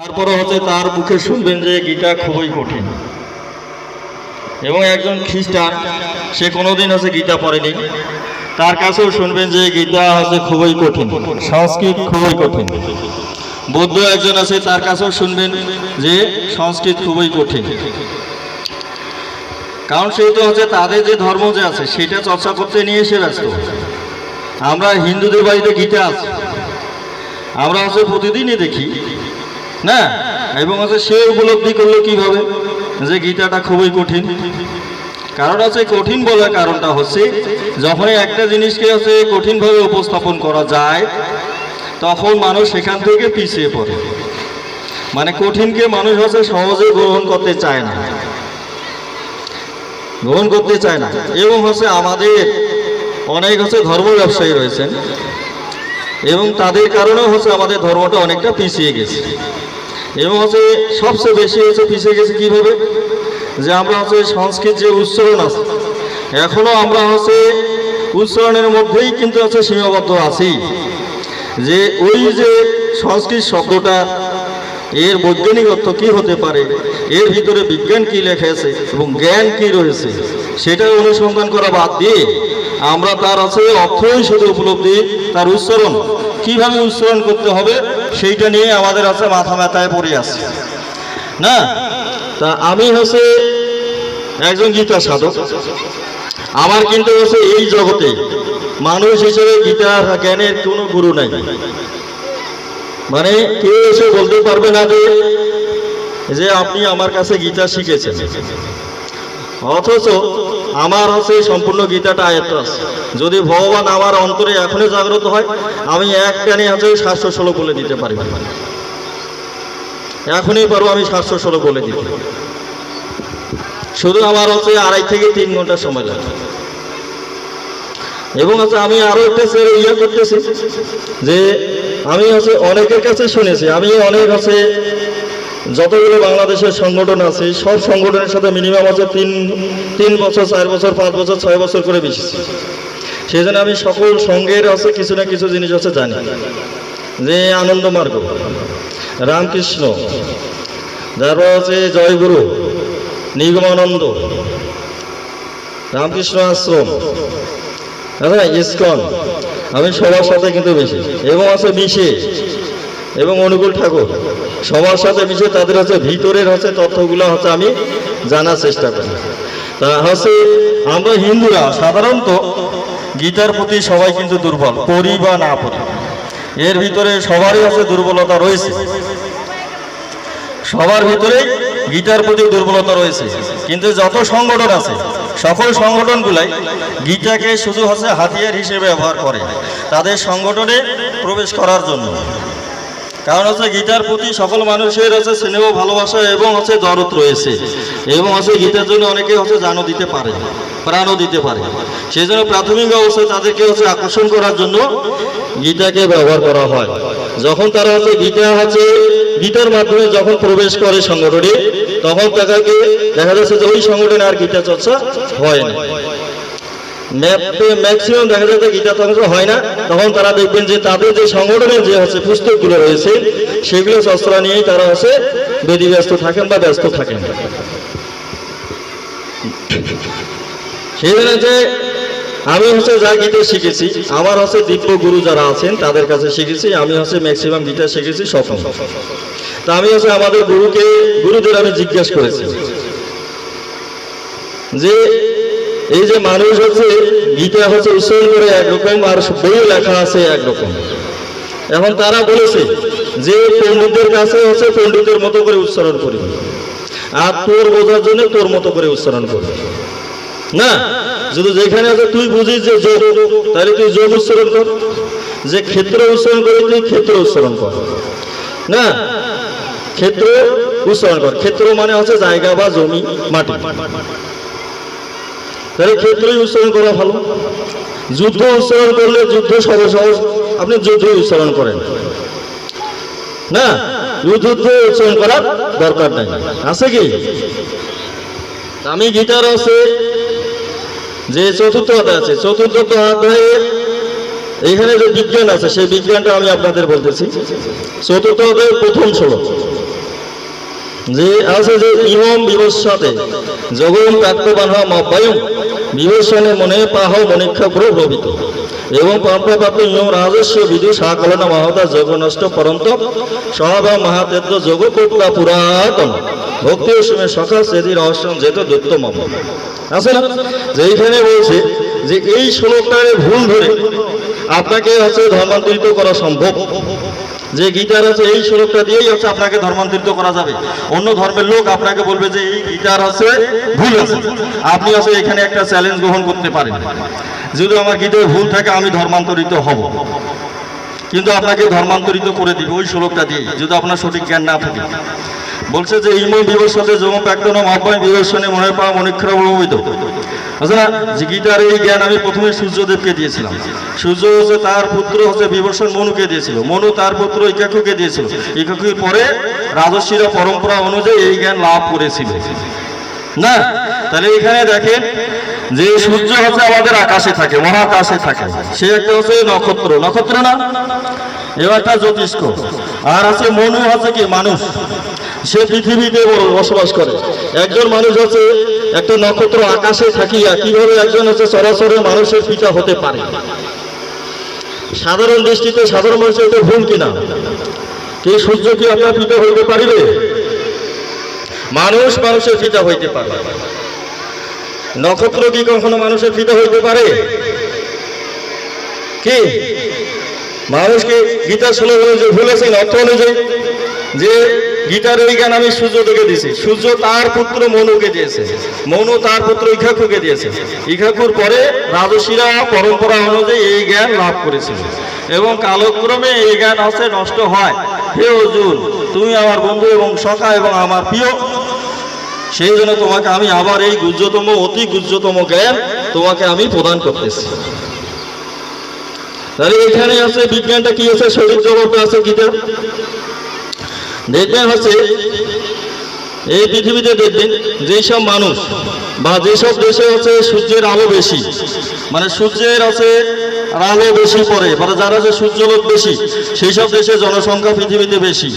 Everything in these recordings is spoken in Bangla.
তারপরে হচ্ছে তার মুখে শুনবেন যে গীতা খুবই কঠিন। এবং একজন খ্রিস্টান, সে কোনোদিন হচ্ছে গীতা পড়েনি। তার কাছেও শুনবেন যে গীতা হচ্ছে খুবই কঠিন, সংস্কৃত খুবই কঠিন। বৌদ্ধ একজন আছে, তার কাছেও শুনবেন যে সংস্কৃত খুবই কঠিন। কারণ সেহেতু হচ্ছে তাদের যে ধর্ম যে আছে, সেটা চর্চা করতে নিয়ে এসে ব্যস্ত। আমরা হিন্দুদের বাড়িতে গীতা আছে। আমরা হচ্ছে প্রতিদিনই দেখি না, এবং হচ্ছে সে উপলব্ধি করল কীভাবে? যে গীতাটা খুবই কঠিন। কারণ হচ্ছে কঠিন বলার কারণটা হচ্ছে, যখনই একটা জিনিসকে হচ্ছে কঠিনভাবে উপস্থাপন করা যায়, তখন মানুষ সেখান থেকে পিছিয়ে পড়ে। মানে কঠিনকে মানুষ হচ্ছে সহজে গ্রহণ করতে চায় না। গ্রহণ করতে চায় না। এবং হচ্ছে আমাদের অনেক হচ্ছে ধর্ম ব্যবসায়ী রয়েছেন। এবং তাদের কারণেও হচ্ছে আমাদের ধর্মটা অনেকটা পিছিয়ে গেছে। এবং হচ্ছে সবচেয়ে বেশি হচ্ছে পিছিয়ে গেছে কীভাবে? যে আমরা হচ্ছে সংস্কৃত যে উচ্চারণ আছে এখনও আমরা হচ্ছে উচ্চারণের মধ্যেই কিন্তু হচ্ছে সীমাবদ্ধ আছি। যে ওই যে সংস্কৃত শব্দটা, এর বৈজ্ঞানিক অর্থ কী হতে পারে? এর ভিতরে বিজ্ঞান কি লেখা আছে এবং জ্ঞান কি রয়েছে? সেটা অনুসন্ধান করা বাদ দিয়ে আমরা তার আছে অর্থই শুধু উপলব্ধি, তার উচ্চারণ। কীভাবে উচ্চারণ করতে হবে, সেইটা নিয়ে আমাদের আছে মাথা ব্যথায় পড়ে আছে। না? তা আমি হচ্ছে একজন গীতা সাধক। আমার কিন্তু হচ্ছে এই জগতে মানুষ হিসেবে গীতার জ্ঞানের কোনো গুরু নাই। মানে কেউ এসে বলতে পারবে না যে আপনি আমার কাছে গীতা শিখেছেন। অথচ আমার হচ্ছে সম্পূর্ণ গীতাটা আয়ত্ত আছে। যদি ভগবান আমার অন্তরে এখনই জাগ্রত হয়, আমি এক টানে হচ্ছে সাতশো ষোলো বলে দিতে পারি। এখনই পারব আমি সাতশো ষোলো বলে দিতে। শুধু আমার হচ্ছে আড়াই থেকে তিন ঘণ্টা সময় লাগে। এবং হচ্ছে আমি আরও একটা ইয়ে করতেছি যে, আমি হচ্ছে অনেকের কাছে শুনেছি, আমি অনেক হচ্ছে যতগুলো বাংলাদেশের সংগঠন আছে, সব সংগঠনের সাথে মিনিমাম আছে তিন তিন বছর, চার বছর, পাঁচ বছর, ছয় বছর করে বেশি। সেই জন্য আমি সকল সঙ্গের আছে, কিছু না কিছু জিনিস আছে জানি। যে আনন্দ মার্গ। রামকৃষ্ণ তারপর আছে জয়গুরু, নিগমানন্দ, রামকৃষ্ণ আশ্রম হ্যাঁ ইস্কন। আমি সবার সাথে কিন্তু বেশি। এবং আছে মিশে এবং অনুকূল ঠাকুর। সবার সাথে মিশে তাদের হচ্ছে ভিতরের হচ্ছে তথ্যগুলো হচ্ছে আমি জানার চেষ্টা করি। তা হচ্ছে, আমরা হিন্দুরা সাধারণত গীতার প্রতি সবাই কিন্তু দুর্বল, পড়ি বা না পড়ি। এর ভিতরে সবারই হচ্ছে দুর্বলতা রয়েছে। সবার ভিতরেই গীতার প্রতি দুর্বলতা রয়েছে। কিন্তু যত সংগঠন আছে, সকল সংগঠনগুলাই গীতাকে শুধু হচ্ছে হাতিয়ার হিসেবে ব্যবহার করে, তাদের সংগঠনে প্রবেশ করার জন্য। কারণ হচ্ছে গীতার প্রতি সকল মানুষের হচ্ছে স্নেহ, ভালোবাসা এবং হচ্ছে দরদ রয়েছে। এবং হচ্ছে গীতার জন্য অনেকে হচ্ছে জানও দিতে পারে, প্রাণও দিতে পারে। সেই জন্য প্রাথমিক অবস্থায় তাদেরকে হচ্ছে আকর্ষণ করার জন্য গীতাকে ব্যবহার করা হয়। যখন তারা হচ্ছে গীতা হচ্ছে, গীতার মাধ্যমে যখন প্রবেশ করে সংগঠনে, তখন তাদেরকে দেখা যাচ্ছে যে ওই সংগঠনে আর গীতা চর্চা হয় না। ম্যাক্সিমাম দেখা যাচ্ছে গীতা চর্চা হয় না। তখন তারা দেখবেন যে তাদের যে সংগঠনের যে হচ্ছে পুস্তকগুলো রয়েছে, সেগুলো চর্চা নিয়েই তারা হচ্ছে বেদি ব্যস্ত থাকেন বা ব্যস্ত থাকেন। সেই জন্য যে আমি হচ্ছে যা গীতা শিখেছি, আমার হচ্ছে দিব্য গুরু যারা আছেন, তাদের কাছে শিখেছি, আমি হচ্ছে ম্যাক্সিমাম গীতা শিখেছি সফল। তা আমি হচ্ছে আমাদের গুরুকে, গুরুদের আমি জিজ্ঞেস করেছি যে এই যে মানুষ হচ্ছে, গীতা হচ্ছে উচ্চারণ করে একরকম আর বই লেখা আছে একরকম এখন তারা বলেছে যে পণ্ডিতের কাছে হচ্ছে পণ্ডিতের মতো করে উচ্চারণ করবি আর তোর বোঝার জন্য তোর মতো করে উচ্চারণ করবি না, যদি যেখানে আছে তুই বুঝিস যে যোগ, তাহলে তুই যোগ উচ্চারণ কর। যে ক্ষেত্র উচ্চারণ করে তুই ক্ষেত্র উচ্চারণ কর। না, ক্ষেত্র উচ্চারণ কর। ক্ষেত্র মানে হচ্ছে জায়গা বা জমি, মাটি। তাহলে ক্ষেত্রই উচ্চারণ করা ভালো। যুদ্ধ উচ্চারণ করলে যুদ্ধ সহজ আপনি যুদ্ধ উচ্চারণ করেন। না, যুদ্ধ উচ্চারণ করার দরকার নাই। আছে কি? আমি গীতার আছে, যে চতুর্থ অধ্যায় আছে। চতুর্থ অধ্যায়ে এখানে যে বিজ্ঞান আছে, সেই বিজ্ঞানটা আমি আপনাদের বলতেছি। চতুর্থ অধ্যায়ের প্রথম শ্লোক। যে আছে যে ইমম বিবস্বাতে জগম প্রাপ্তবান মব্বায়ম বিবস্বনে মনে পাহ মনীক্ষা প্রভৃত এবং পরম্পরাপ্রাপ্ত ইমম রাজস্ব বিদু সাকলন মহতা জগনষ্ট পরন্ত সহব মহাতেদ্র যোগ কোটলা পুরাতন। ভক্তি সময় সকাল সেদি রহস্য যেত দৈত্য মম আছে না? যেইখানে বলছে যে এই শ্লোকটার ভুল ধরে আপনাকে হচ্ছে ধর্মান্তরিত করা সম্ভব। যে গিটার আছে, এই শ্লোকটা দিয়েই হচ্ছে আপনাকে ধর্মান্তরিত করা যাবে। অন্য ধর্মের লোক আপনাকে বলবে যে এই গিটার আছে, ভুল আছে। আপনি আসলে এখানে একটা চ্যালেঞ্জ গ্রহণ করতে পারেন। যদি আমার গিটার ভুল থাকে, আমি ধর্মান্তরিত হব। কিন্তু আপনাকে ধর্মান্তরিত করে দিবে ওই শ্লোকটা দিয়ে যদি আপনার সঠিক জ্ঞান না থাকে। বলছে যে ইম বিবর্ষতে যম প্রাক্তন অব্যয় বিবর্ষণে মনে পাওয়া মনিক্ষর প্রভাবিত না যে গীতার এই জ্ঞান আমি প্রথমে সূর্যদেবকে দিয়েছিলাম। সূর্য হচ্ছে তার পুত্র হচ্ছে বিবর্ষণ মনুকে দিয়েছিল। মনু তার পুত্র ইকাকুকে দিয়েছিল। ইকাকুর পরে রাজস্বীরা পরম্পরা অনুযায়ী এই জ্ঞান লাভ করেছিল। না, তাহলে এখানে দেখেন যে সূর্য হচ্ছে আমাদের আকাশে থাকে, মহাকাশে থাকে। সে একটা হচ্ছে নক্ষত্র। নক্ষত্র না? এবার একটা জ্যোতিষ্ক। আর আছে মনু হচ্ছে কি? মানুষ। সে পৃথিবীতে বসবাস করে। একজন মানুষ হচ্ছে একটা নক্ষত্র আকাশে থাকিয়া কীভাবে একজন হচ্ছে সরাসরি মানুষের পিতা হতে পারে? সাধারণ দৃষ্টিতে সাধারণ মানুষের এটা ভুল কিনা? কি সূর্য কি আপনার পিতা হইতে পারিবে? মানুষ মানুষের পিতা হইতে পারে। নক্ষত্র কি কখনো মানুষের পিতা হইতে পারে? কি? মানুষকে গীতা শ্লোক অনুযায়ী ভুলেছেন অর্থ অনুযায়ী। যে গীতার ওই জ্ঞান আমি সূর্য থেকে দিয়েছি। সূর্য তার পুত্র মনুকে দিয়েছে। মনু তার পুত্র ইখাকুকে দিয়েছে। ইখাকুর পরে রাজসীরা পরম্পরা অনুযায়ী এই জ্ঞান লাভ করেছিল। এবং কালক্রমে এই জ্ঞান হচ্ছে নষ্ট হয়। হে অর্জুন, তুমি আমার বন্ধু এবং সখা এবং আমার প্রিয়। সেই জন্য তোমাকে আমি আবার এই গুজ্জতম, অতি গুজ্জতম জ্ঞান তোমাকে আমি প্রদান করতেছি। তাহলে এখানে আছে বিজ্ঞানটা কি আছে? শরীর জগৎটা আছে গীতা দেখবেন হচ্ছে, এই পৃথিবীতে দেখবেন যেসব মানুষ বা যেসব দেশে হচ্ছে সূর্যের আলো বেশি মানে সূর্যের আছে আলো বেশি পড়ে মানে যারা যে সূর্যলোক বেশি সেই সব দেশে জনসংখ্যা পৃথিবীতে বেশি।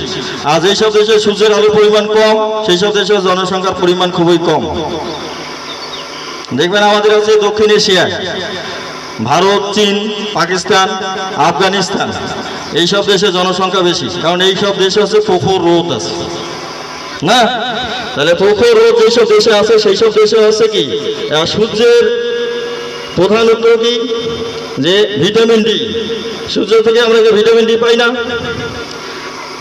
আর যেসব দেশে সূর্যের আলো পরিমাণ কম সেই সব দেশে জনসংখ্যার পরিমাণ খুবই কম। দেখবেন আমাদের হচ্ছে দক্ষিণ এশিয়ায় ভারত, চীন, পাকিস্তান, আফগানিস্তান, এইসব দেশে জনসংখ্যা বেশি, কারণ এই সব দেশে হচ্ছে প্রখর রোদ আছে। না? তাহলে প্রখর রোদ যেসব দেশে আছে সেই সব দেশে হচ্ছে কি? সূর্যের প্রধান কি? যে ভিটামিন ডি। সূর্য থেকে আমরা যে ভিটামিন ডি পাই না?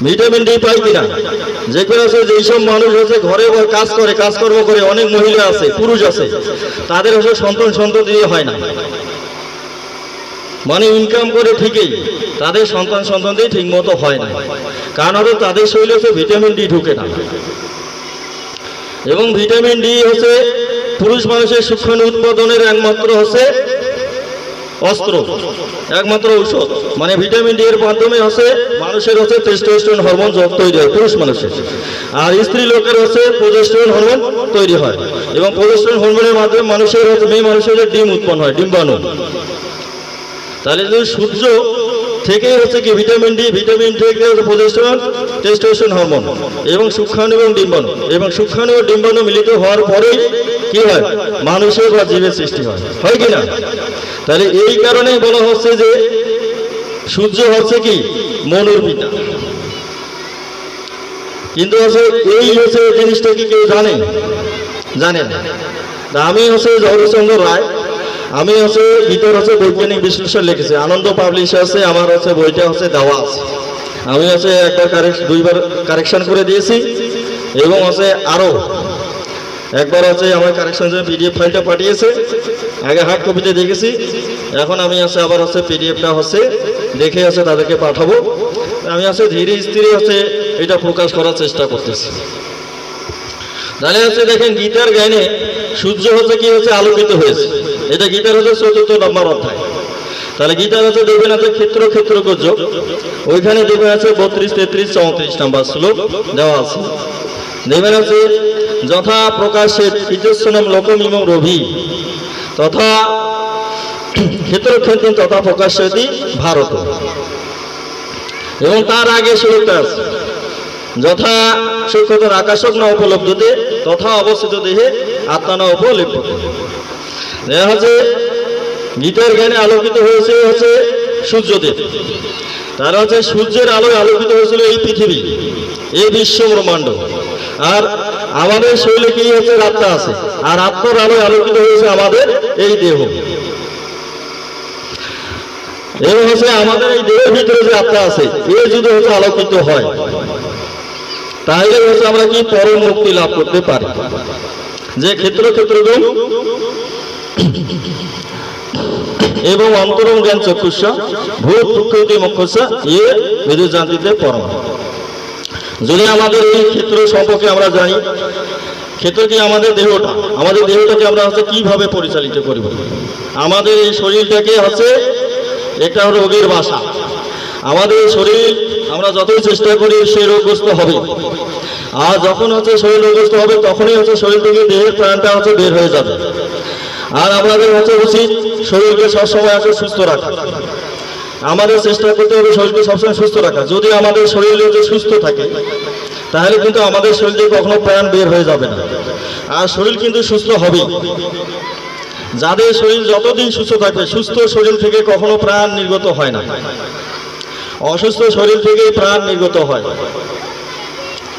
ভিটামিন ডি পাই কিনা? যে করে আছে যেসব মানুষ হচ্ছে ঘরে কাজ করে, কাজকর্ম করে, অনেক মহিলা আছে, পুরুষ আছে, তাদের হচ্ছে সন্তান সন্ততি হয় না। মানে ইনকাম করে ঠিকই, তাদের সন্তান সন্তানদের ঠিক মতো হয় না। কারণ হলো তাদের শরীরে হচ্ছে ভিটামিন ডি ঢুকে না। এবং ভিটামিন ডি হচ্ছে পুরুষ মানুষের সূক্ষ্ম উৎপাদনের একমাত্র হচ্ছে অস্ত্র, একমাত্র ঔষধ। মানে ভিটামিন ডি এর মাধ্যমে হচ্ছে মানুষের হচ্ছে টেস্টোস্টেরন হরমোন জ- তৈরি হয়, পুরুষ মানুষের। আর স্ত্রী লোকের হচ্ছে প্রোজেস্টেরন হরমোন তৈরি হয়। এবং প্রোজেস্টেরন হরমোনের মাধ্যমে মানুষের হচ্ছে, মেয়ে মানুষের ডিম উৎপন্ন হয়, ডিম্বাণু। তাহলে যদি সূর্য থেকেই হচ্ছে কি ভিটামিন ডি, ভিটামিন থেকে হচ্ছে প্রোজেস্টেরন টেস্টোস্টেরন হরমোন এবং সূক্ষ্মাণু এবং ডিম্বাণু। এবং সূক্ষ্মাণু ও ডিম্বাণু মিলিত হওয়ার পরেই কি হয়? মানুষের বা জীবের সৃষ্টি হয়। হয় কি না? তাহলে এই কারণেই বলা হচ্ছে যে সূর্য হচ্ছে কি? মনুর পিতা। কিন্তু হচ্ছে এই হচ্ছে জিনিসটা কি কেউ জানে? জানে না। আমি হচ্ছে জগদীশচন্দ্র রায় আমি হচ্ছে গীতার হচ্ছে বৈজ্ঞানিক বিশ্লেষণ লিখেছি। আনন্দ পাবলিশ আছে, আমার হচ্ছে বইটা হচ্ছে দেওয়া আছে। আমি হচ্ছে একবার দুইবার কারেকশন করে দিয়েছি এবং হচ্ছে আরও একবার হচ্ছে আমার কারেকশন পিডিএফ ফাইলটা পাঠিয়েছে। আগে হার্ড কপিতে দেখেছি। এখন আমি হচ্ছে আবার হচ্ছে পিডিএফটা হচ্ছে দেখে হচ্ছে তাদেরকে পাঠাবো। আমি হচ্ছে ধীরে স্থিরে হচ্ছে এটা প্রকাশ করার চেষ্টা করতেছি। তাহলে হচ্ছে দেখেন গীতার জ্ঞানে সূর্য হচ্ছে কি হচ্ছে আলোকিত হয়েছে। এটা গীতার হচ্ছে চতুর্থ নম্বর অধ্যায়। তাহলে গীতার হচ্ছে দেখবেন আছে ক্ষেত্র ক্ষেত্র যোগ ওইখানে দেখবেন আছে বত্রিশ, তেত্রিশ, চৌত্রিশ নাম্বার শ্লোক দেওয়া আছে। দেখবেন আছে, যথা প্রকাশে ইজস্বনম লোকমিম রবি। তথা ক্ষেত্র ক্ষেত্র তথা প্রকাশ্যতি ভারত। এবং তার আগে শ্লোকটা আছে, যথা সূক্ষ্মতর আকাশক না উপলব্ধতে, তথা অবস্থিত দেহে আত্মা না উপলিপ্ত হচ্ছে গীতার জ্ঞানে আলোকিত হয়েছে হচ্ছে সূর্যদেব। তারা হচ্ছে সূর্যের আলোয় আলোকিত হয়েছিল এই পৃথিবী, এই বিশ্ব ব্রহ্মাণ্ড। আর আমাদের শরীরে কি হচ্ছে? আত্মা আছে। আর আত্মার আলোয় আলোকিত হয়েছে আমাদের এই দেহ। এবং হচ্ছে আমাদের এই দেহের ভিতরে যে আত্মা আছে, এ যদি হচ্ছে আলোকিত হয়, তাহলে হচ্ছে আমরা কি পরম মুক্তি লাভ করতে পারি। যে ক্ষেত্র ক্ষেত্র এবং অন্তরম জ্ঞান চক্ষুষ, ভূত প্রকৃতি মুখ্যস ইয়ে বিদ্যুৎ জানতিতে পরম। যদি আমাদের এই ক্ষেত্র সম্পর্কে আমরা জানি, ক্ষেত্র কি আমাদের দেহটা? আমাদের দেহটাকে আমরা হচ্ছে কীভাবে পরিচালিত করব? আমাদের এই শরীরটাকে হচ্ছে একটা রোগের বাসা। আমাদের শরীর, আমরা যতই চেষ্টা করি সে রোগগ্রস্ত হবে। আর যখন হচ্ছে শরীর রোগগ্রস্ত হবে, তখনই হচ্ছে শরীর থেকে দেহের প্রাণটা হচ্ছে বের হয়ে যাবে। আর আমাদের হচ্ছে উচিত শরীরকে সবসময় আছে সুস্থ রাখা। আমাদের চেষ্টা করতে হবে শরীরকে সবসময় সুস্থ রাখা। যদি আমাদের শরীর যদি সুস্থ থাকে, তাহলে কিন্তু আমাদের শরীর থেকে কখনো প্রাণ বের হয়ে যাবে না। আর শরীর কিন্তু সুস্থ হবে। যাদের শরীর যতদিন সুস্থ থাকবে, সুস্থ শরীর থেকে কখনো প্রাণ নির্গত হয় না। অসুস্থ শরীর থেকেই প্রাণ নির্গত হয়।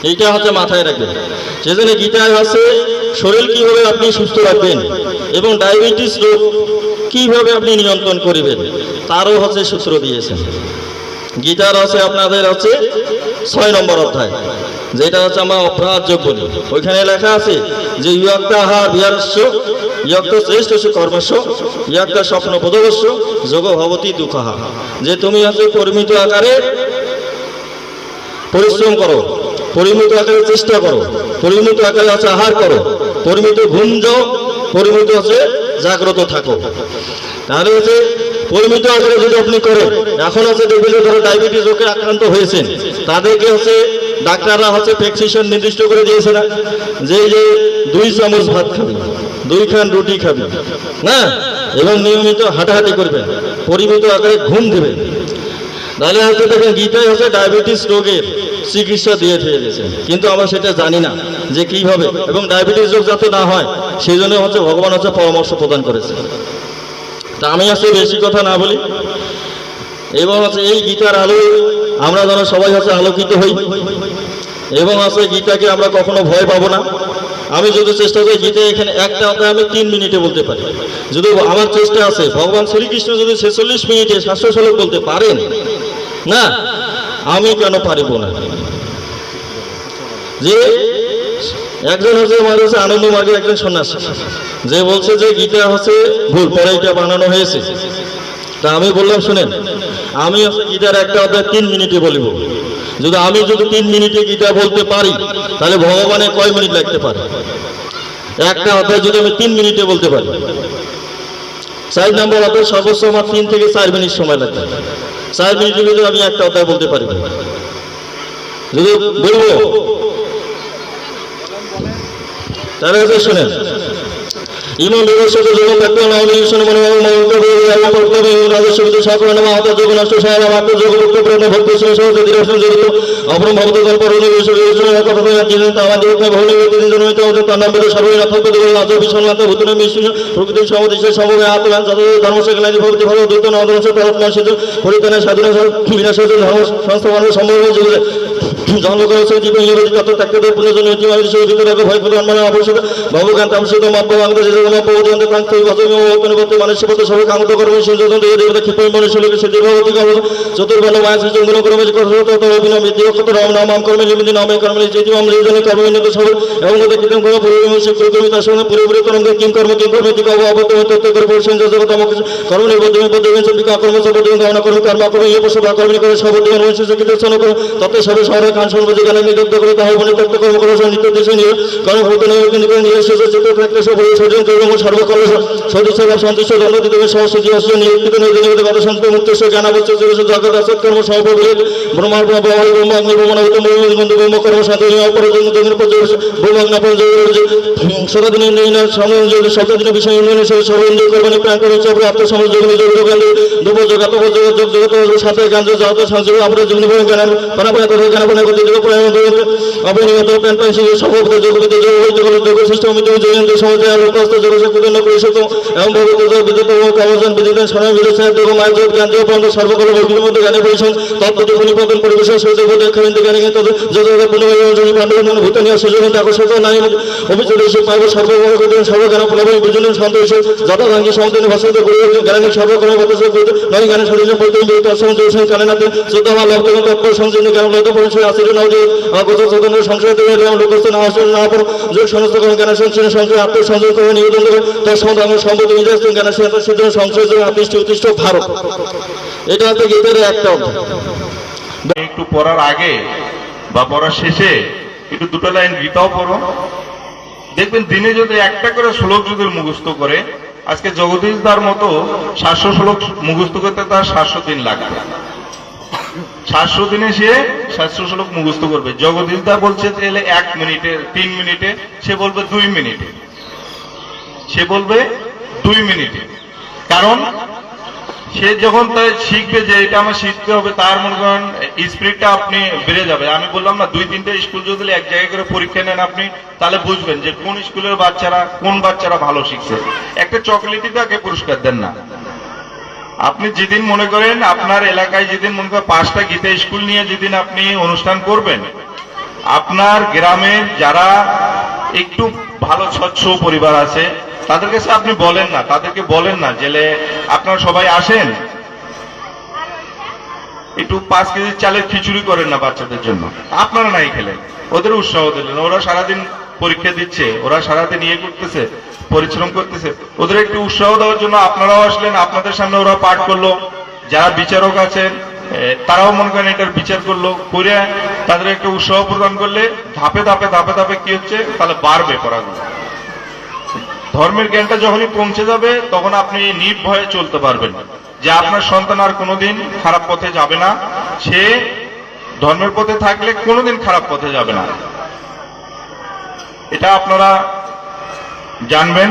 এইটা হচ্ছে মাথায় রাখবেন। সেজন্য গীতায় হচ্ছে শরীর কীভাবে আপনি সুস্থ রাখবেন এবং ডায়াবেটিস রোগ কীভাবে আপনি নিয়ন্ত্রণ করবেন, তারও হচ্ছে সূত্র দিয়েছেন গীতার হচ্ছে আপনাদের হচ্ছে ছয় নম্বর অধ্যায়, যেটা হচ্ছে আমরা অপরাধ বলি ওইখানে লেখা আছে যে, ইয়ক্তা আহার বিহারস্য ইয়ক্ত শ্রেষ্ঠ কর্মস্য, ইয়ক্তা স্বপ্ন বোধবস্য, যোগ ভবতী দুঃখাহা। যে, তুমি হচ্ছে পরিমিত আকারে পরিশ্রম করো পরিমিত আকারে চেষ্টা করো, পরিমিত আকারে হচ্ছে আহার করো, পরিমিত ঘুম যাও পরিমিত হচ্ছে জাগ্রত থাকো। তাহলে হচ্ছে পরিমিত আকারে যদি আপনি করেন, এখন হচ্ছে যে ধরো ডায়াবেটিস রোগে আক্রান্ত হয়েছেন, তাদেরকে হচ্ছে ডাক্তাররা হচ্ছে প্রেসক্রিপশন নির্দিষ্ট করে দিয়েছে না, যে যে দুই চামচ ভাত খাবি, দুই খান রুটি খাবি না এবং নিয়মিত হাঁটাহাঁটি করবেন, পরিমিত আকারে ঘুম দেবেন। তাহলে হচ্ছে দেখেন গীতায় হচ্ছে ডায়াবেটিস রোগের চিকিৎসা দিয়ে গেছে কিন্তু আমরা সেটা জানি না যে কীভাবে এবং ডায়াবেটিস রোগ যাতে না হয়, সেই জন্য হচ্ছে ভগবান হচ্ছে পরামর্শ প্রদান করেছে। তা আমি আসলে বেশি কথা না বলি। এবং হচ্ছে এই গীতার আলো আমরা যেন সবাই হচ্ছে আলোকিত হই। এবং আছে গীতাকে আমরা কখনো ভয় পাবো না। আমি যদি চেষ্টা করি গীতা এখানে একটা অধ্যায় আমি তিন মিনিটে বলতে পারি। যদি আমার চেষ্টা আছে, ভগবান শ্রীকৃষ্ণ যদি ছেচল্লিশ মিনিটে সাতশো শ্লোক বলতে পারেন না? আমি কেন পারিব না? যে একজন হচ্ছে হচ্ছে আনন্দ মার্গের একজন সন্ন্যাসী। যে বলছে যে গীতা হচ্ছে ভুল, পরে এটা বানানো হয়েছে। তা আমি বললাম, শুনেন, আমি গীতার একটা অধ্যায় তিন মিনিটে বলিব। যদি আমি যদি তিন মিনিটে গীতা বলতে পারি, তাহলে ভগবানের কয় মিনিট লাগতে পারে? একটা অধ্যায় যদি আমি তিন মিনিটে বলতে পারি। চার নম্বর অধ্যায় সর্বোচ্চ আমার তিন থেকে চার মিনিট সময় লাগবে। চার মিনিটের ভিতরে আমি একটা অধ্যায় বলতে পারি। যদি বলব? তাহলে হচ্ছে শুনেন ইমাম বিবর্ষক যোগম ব্যক্ত নবীন মনে মন্ত্র পর্তবে রাজস্ব বিদ্যু সকল নাম আহত যোগ নষ্ট সহায় মাত্র যোগ মুক্ত প্রেরণ ভক্ত ছিল সহজ দিরসন জড়িত অপরম ভক্ত গল্প রণ বিশ্বর বিশ্বর কথা কথা দিন তামা দিন ভৌল দিন জন্মিত ওদের তার নাম বলে সর্বই দিল নাচ ভীষণ মাত্র ভূতন বিশ্ব প্রকৃতি সমদেশে সমবে আত্মগান যত সম্ভব হয়েছে জন্ম করেছে জীবন ইহুদি কত থাকতে দেয়। পুনর্জন নীতি মানুষ জীবিত রাখে ভয় প্রদান মানে অবশ্যক ভগবান তামসিত মব্য বাংলাদেশ মব্য অধিকান্ত কান্ত বছর অত্যন্ত মানুষ পথে সবাই কামত করবে সংযোজন দিয়ে দেবতা ক্ষিপ্র মানুষ লোকে সে দীর্ঘবতী কর্ম চতুর্বর্ণ মায়া গুণ কর্মে অভিনয় বিদ্যুৎ কত রাম নাম নাম কর্মে নিমিতি নামে কর্মে যেটি আমরা এই জন্য কর্ম উন্নত সবল এবং কত কীর্তন কর্ম পরিবেশ শিক্ষক কর্মী তার সঙ্গে পুরোপুরি কর্ম কিং কর্ম কিং কর্ম দিকে করে কর্ম কর্ম কর্ম কর্ম কর্ম কর্মী করে করে সবে কান নিযুক্ত করে শেষ চিত্র থাকতে সব সর্জন কর্ম সর্বকর্ম সদস্য সন্তুষ্ট দণ্ড দিতে সমস্ত জীব নিয়োজিত নিয়োজিত কথা সন্ত মুক্ত, সে জগৎ আসত কর্ম সহপবিলে ব্রহ্মার ব্রহ্ম ব্রহ্ম অগ্নি ব্রহ্ম নবত বন্ধু, ব্রহ্ম, কর্ম শান্তি অপর জন্য জমির ব্রহ্মাগ্ন পর সদাদিনে নিন সময় শব্দদিনে বিষয় যোগ সাথে করতে যোগ প্রায় অপরিণত প্যান প্যান শিখে সভাপতি যোগপতি যোগ হইতে সর্বকল নাই অভিযোগ পাইব সর্বভৌম সর্বজ্ঞান পুনর্বাই বিজন্য সন্তোষ যথাভাঙ্গি সমতনে ভাষিত গুরু জ্ঞানী সর্বকর্ম বদ্ধ নয় জ্ঞানের শরীর পরিত তৎসম যোগসং কালেনাতে শ্রদ্ধা লব্ধ সংযোগ জ্ঞান লব্ধ পরিচয় একটু পড়ার আগে বা পড়ার শেষে একটু দুটো লাইন গীতাও পড়ো। দেখবেন দিনে যদি একটা করে শ্লোক যদি মুখস্থ করে, আজকে জগদীশ দার মতো সাতশো শ্লোক মুখস্থ করতে তার সাতশো দিন লাগবে। সাতশো দিনে সে সাতশো শ্লোক মুখস্থ করবে। জগদীশ দা বলছে এলে এক মিনিটে, তিন মিনিটে। সে বলবে, দুই মিনিটে। সে বলবে, দুই মিনিটে। কারণ সে যখন তাই শিখবে যে এটা আমার শিখতে হবে, তার মনে করেন স্পিডটা আপনি বেড়ে যাবে। আমি বললাম না, দুই তিনটে স্কুল যদি এক জায়গায় করে পরীক্ষা নেন আপনি, তাহলে বুঝবেন যে কোন স্কুলের বাচ্চারা, কোন বাচ্চারা ভালো শিখছে। একটা চকলেটই তাকে পুরস্কার দেন না। আপনি যেদিন মনে করেন আপনার এলাকায় যেদিন মনে করেন পাঁচটা গীতা স্কুল নিয়ে যেদিন আপনি অনুষ্ঠান করবেন, আপনার গ্রামের যারা একটু ভালো স্বচ্ছ পরিবার আছে, তাদের কাছে আপনি বলেন না, তাদেরকে বলেন না, জেলে আপনারা সবাই আসেন। একটু পাঁচ কেজি চালের খিচুড়ি করেন না বাচ্চাদের জন্য। আপনারা নাই খেলেন ওদের উৎসাহ দিলেন, ওরা সারাদিন পরীক্ষা দিচ্ছে, ওরা সারাদিন ইয়ে করতেছে। পরিশ্রম করতেছে। ওদের একটু উৎসাহ দেওয়ার জন্য আপনারাও আসলেন, আপনাদের সামনে ওরা পাঠ করল। যারা বিচারক আছেন তারাও মনে করেন এটার বিচার করল। করে তাদের একটা উৎসাহ প্রদান করলে ধাপে ধাপে ধাপে ধাপে কি হচ্ছে? তাহলে বাড়বে পড়াগুলো ধর্মের জ্ঞানটা যখনই পৌঁছে যাবে, তখন আপনি নির্ভয়ে চলতে পারবেন। যে আপনার সন্তান আর কোনোদিন খারাপ পথে যাবে না। সে ধর্মের পথে থাকলে কোনোদিন খারাপ পথে যাবে না। এটা আপনারা জানবেন?